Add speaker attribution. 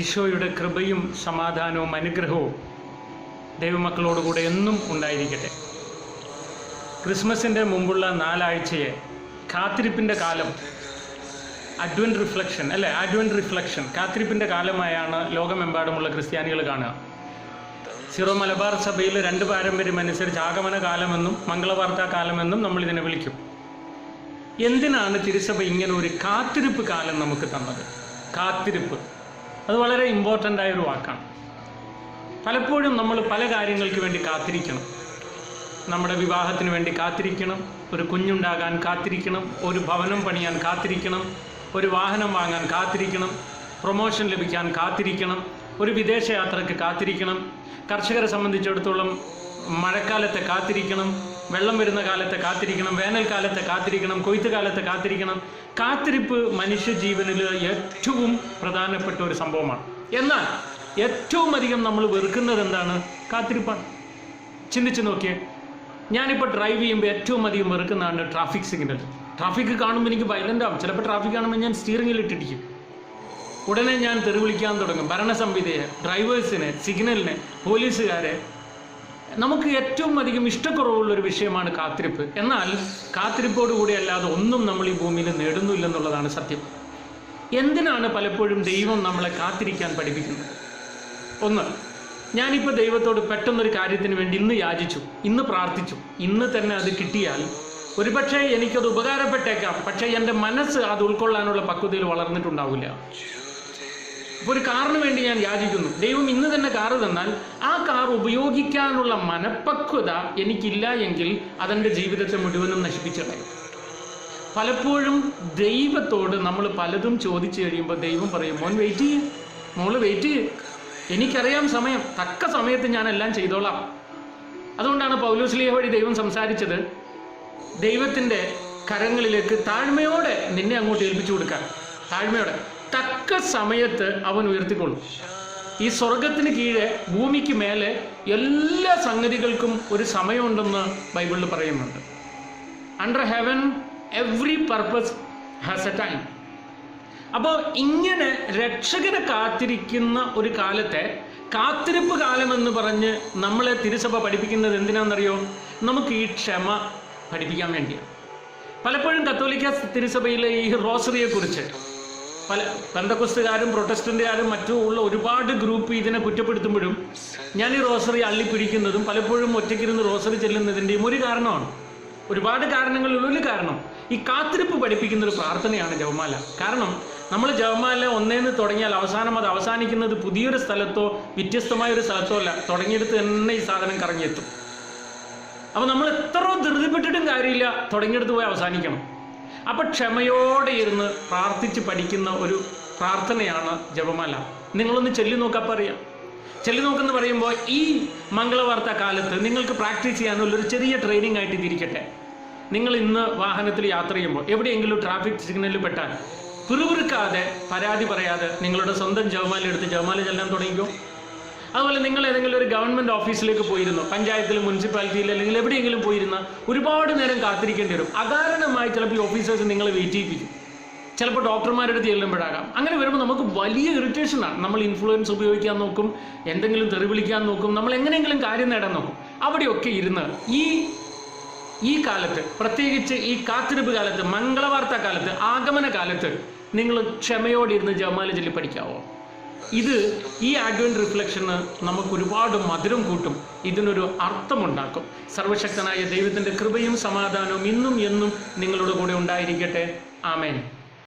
Speaker 1: ഈശോയുടെ കൃപയും സമാധാനവും അനുഗ്രഹവും ദൈവമക്കളോടുകൂടെ എന്നും ഉണ്ടായിരിക്കട്ടെ. ക്രിസ്മസിന്റെ മുമ്പുള്ള നാലാഴ്ചയെ കാത്തിരിപ്പിന്റെ കാലം അഡ്വന്റ് റിഫ്ലക്ഷൻ അല്ലേ? Advent reflection. കാത്തിരിപ്പിന്റെ കാലമായാണ് ലോകമെമ്പാടുമുള്ള ക്രിസ്ത്യാനികൾ കാണുക. സിറോ മലബാർ സഭയിൽ രണ്ട് പാരമ്പര്യം അനുസരിച്ച് ആഗമന കാലമെന്നും മംഗളവാർത്താ കാലമെന്നും നമ്മൾ ഇതിനെ വിളിക്കും. എന്തിനാണ് തിരുസഭ ഇങ്ങനെ ഒരു കാത്തിരിപ്പ് കാലം നമുക്ക് തന്നത്? കാത്തിരിപ്പ്. അത് വളരെ ഇമ്പോർട്ടന്റ് ആയൊരു വാക്കാണ്. പലപ്പോഴും നമ്മൾ പല കാര്യങ്ങൾക്ക് വേണ്ടി കാത്തിരിക്കണം. നമ്മുടെ വിവാഹത്തിന് വേണ്ടി കാത്തിരിക്കണം. ഒരു കുഞ്ഞുണ്ടാകാൻ കാത്തിരിക്കണം. ഒരു ഭവനം പണിയാൻ കാത്തിരിക്കണം. ഒരു വാഹനം വാങ്ങാൻ കാത്തിരിക്കണം. പ്രൊമോഷൻ ലഭിക്കാൻ കാത്തിരിക്കണം. ഒരു വിദേശയാത്രയ്ക്ക് കാത്തിരിക്കണം. കർഷകരെ സംബന്ധിച്ചിടത്തോളം മഴക്കാലത്തെ കാത്തിരിക്കണം. വെള്ളം വരുന്ന കാലത്തെ കാത്തിരിക്കണം വേനൽക്കാലത്തെ കാത്തിരിക്കണം കൊയ്ത്ത് കാലത്തെ കാത്തിരിക്കണം. കാത്തിരിപ്പ് മനുഷ്യജീവനിൽ ഏറ്റവും പ്രധാനപ്പെട്ട ഒരു സംഭവമാണ്. എന്നാൽ ഏറ്റവും അധികം നമ്മൾ വെറുക്കുന്നത് എന്താണ്? കാത്തിരിപ്പാണ്. ചിന്തിച്ചു നോക്കിയേ. ഞാനിപ്പോൾ ഡ്രൈവ് ചെയ്യുമ്പോൾ ഏറ്റവും അധികം വെറുക്കുന്നതാണ് ട്രാഫിക് സിഗ്നൽ ട്രാഫിക് കാണുമ്പോൾ എനിക്ക് വയലന്റ് ആവും. ചിലപ്പോൾ ട്രാഫിക് കാണുമ്പോൾ ഞാൻ സ്റ്റിയറിംഗിൽ ഇട്ടിരിക്കും. ഉടനെ ഞാൻ തെറി വിളിക്കാൻ തുടങ്ങും. ഭരണസംവിധയെ ഡ്രൈവേഴ്സിനെ സിഗ്നലിനെ പോലീസുകാരെ നമുക്ക് ഏറ്റവും അധികം ഇഷ്ടക്കുറവുള്ള ഒരു വിഷയമാണ് കാത്തിരിപ്പ്. എന്നാൽ കാത്തിരിപ്പോടുകൂടി അല്ലാതെ ഒന്നും നമ്മൾ ഈ ഭൂമിയിൽ നേടുന്നില്ലെന്നുള്ളതാണ് സത്യം. എന്തിനാണ് പലപ്പോഴും ദൈവം നമ്മളെ കാത്തിരിക്കാൻ പഠിപ്പിക്കുന്നത്? ഒന്ന് ഞാനിപ്പോൾ ദൈവത്തോട് പെട്ടെന്നൊരു കാര്യത്തിന് വേണ്ടി ഇന്ന് യാചിച്ചു ഇന്ന് പ്രാർത്ഥിച്ചു. ഇന്ന് തന്നെ അത് കിട്ടിയാൽ ഒരുപക്ഷെ എനിക്കത് ഉപകാരപ്പെട്ടേക്കാം. പക്ഷേ എന്റെ മനസ്സ് അത് ഉൾക്കൊള്ളാനുള്ള പക്വതയിൽ വളർന്നിട്ടുണ്ടാവില്ല. ഇപ്പോൾ ഒരു കാറിന് വേണ്ടി ഞാൻ യാചിക്കുന്നു. ദൈവം ഇന്ന് തന്നെ കാറ് തന്നാൽ ആ കാർ ഉപയോഗിക്കാനുള്ള മനപ്പക്വത എനിക്കില്ല എങ്കിൽ അതെന്റെ ജീവിതത്തെ മുഴുവനും നശിപ്പിച്ചു പലപ്പോഴും ദൈവത്തോട് നമ്മൾ പലതും ചോദിച്ചു കഴിയുമ്പോൾ ദൈവം പറയും മോൻ വെയിറ്റ് ചെയ്യ്. മോൾ വെയിറ്റ് ചെയ്യ്. എനിക്കറിയാം സമയം. തക്ക സമയത്ത് ഞാൻ എല്ലാം ചെയ്തോളാം. അതുകൊണ്ടാണ് പൗലോസ്ലിയ വഴി ദൈവം സംസാരിച്ചത് ദൈവത്തിന്റെ കരങ്ങളിലേക്ക് താഴ്മയോടെ നിന്നെ അങ്ങോട്ട് ഏൽപ്പിച്ചു കൊടുക്കാൻ. താഴ്മയോടെ. തക്ക സമയത്ത് അവൻ ഉയർത്തിക്കൊള്ളും. ഈ സ്വർഗത്തിന് കീഴെ ഭൂമിക്ക് മേലെ എല്ലാ സംഗതികൾക്കും ഒരു സമയമുണ്ടെന്ന് ബൈബിളിൽ പറയുന്നുണ്ട്. Under heaven every purpose has a time അപ്പോൾ ഇങ്ങനെ രക്ഷകനെ കാത്തിരിക്കുന്ന ഒരു കാലത്തെ കാത്തിരിപ്പ് കാലമെന്ന് പറഞ്ഞ് നമ്മളെ തിരുസഭ പഠിപ്പിക്കുന്നത് എന്തിനാണെന്നറിയോ? നമുക്ക് ഈ ക്ഷമ പഠിപ്പിക്കാൻ വേണ്ടിയാണ്. പലപ്പോഴും കത്തോലിക്ക തിരുസഭയിലെ ഈ റോസറിയെക്കുറിച്ച് പല പെന്തക്കുസ്തുകാരും പ്രൊട്ടസ്റ്റന്റുകാരും മറ്റും ഉള്ള ഒരുപാട് ഗ്രൂപ്പ് ഇതിനെ കുറ്റപ്പെടുത്തുമ്പോഴും ഞാൻ ഈ റോസറി അള്ളിപ്പിടിക്കുന്നതും പലപ്പോഴും ഒറ്റയ്ക്കിരുന്ന് റോസറി ചെല്ലുന്നതിന്റെയും ഒരു കാരണമാണ്. ഒരുപാട് കാരണങ്ങളിൽ ഒരു കാരണം. ഈ കാത്തിരിപ്പ് പഠിപ്പിക്കുന്ന ഒരു പ്രാർത്ഥനയാണ് ജവമാല. കാരണം നമ്മൾ ജവമാല ഒന്നേന്ന് തുടങ്ങിയാൽ അവസാനം അത് അവസാനിക്കുന്നത് പുതിയൊരു സ്ഥലത്തോ വ്യത്യസ്തമായ ഒരു സ്ഥലത്തോ അല്ല. തുടങ്ങിയെടുത്ത് തന്നെ ഈ സാധനം കറങ്ങിയെത്തും. അപ്പോൾ നമ്മൾ എത്ര ധൃതിപ്പെട്ടിട്ടും കാര്യമില്ല. തുടങ്ങിയെടുത്ത് പോയി അവസാനിക്കണം. അപ്പൊ ക്ഷമയോടെ ഇരുന്ന് പ്രാർത്ഥിച്ച് പഠിക്കുന്ന ഒരു പ്രാർത്ഥനയാണ് ജപമാല. നിങ്ങളൊന്ന് ചൊല്ലി നോക്കാപ്പ പറയാം ചൊല്ലി നോക്കെന്ന് പറയുമ്പോൾ ഈ മംഗളവാർത്ത കാലത്ത് നിങ്ങൾക്ക് പ്രാക്ടീസ് ചെയ്യാനുള്ള ഒരു ചെറിയ ട്രെയിനിങ് ആയിട്ട് ഇതിരിക്കട്ടെ. നിങ്ങൾ ഇന്ന് വാഹനത്തിൽ യാത്ര ചെയ്യുമ്പോൾ എവിടെയെങ്കിലും ട്രാഫിക് സിഗ്നലിൽ പെട്ടാൽ പിറുപിറുക്കാതെ പരാതി പറയാതെ നിങ്ങളുടെ സ്വന്തം ജവമാല എടുത്ത് ജവമാല ചെല്ലാൻ തുടങ്ങിക്കോ? അതുപോലെ നിങ്ങൾ ഏതെങ്കിലും ഒരു ഗവൺമെന്റ് ഓഫീസിലേക്ക് പോയിരുന്നു പഞ്ചായത്തിൽ മുനിസിപ്പാലിറ്റിയിൽ അല്ലെങ്കിൽ എവിടെയെങ്കിലും പോയിരുന്ന ഒരുപാട് നേരം കാത്തിരിക്കേണ്ടി വരും. അകാരണമായി ചിലപ്പോൾ ഓഫീസേഴ്സ് നിങ്ങളെ വെയിറ്റ് ചെയ്യിപ്പിക്കും. ചിലപ്പോൾ ഡോക്ടർമാരുടെ ചെല്ലുമ്പോഴാകാം. അങ്ങനെ വരുമ്പോൾ നമുക്ക് വലിയ ഇറിറ്റേഷനാണ് നമ്മൾ ഇൻഫ്ലുവൻസ് ഉപയോഗിക്കാൻ നോക്കും എന്തെങ്കിലും തെറി വിളിക്കാൻ നോക്കും നമ്മൾ എങ്ങനെയെങ്കിലും കാര്യം നേടാൻ നോക്കും. അവിടെയൊക്കെ ഇരുന്ന് ഈ ഈ കാലത്ത് പ്രത്യേകിച്ച് ഈ കാത്തിരിപ്പ് കാലത്ത് മംഗളവാർത്ത കാലത്ത് ആഗമന കാലത്ത് നിങ്ങൾ ക്ഷമയോടെ ഇരുന്ന് ജമാല ചൊല്ലി പഠിക്കാവോ? ഇത് ഈ ആഡ്വന്റ് റിഫ്ലക്ഷന് നമുക്ക് ഒരുപാട് മധുരം കൂട്ടും. ഇതിനൊരു അർത്ഥമുണ്ടാക്കും. സർവശക്തനായ ദൈവത്തിന്റെ കൃപയും സമാധാനവും ഇന്നും എന്നും നിങ്ങളുടെ കൂടെ ഉണ്ടായിരിക്കട്ടെ. ആമേൻ.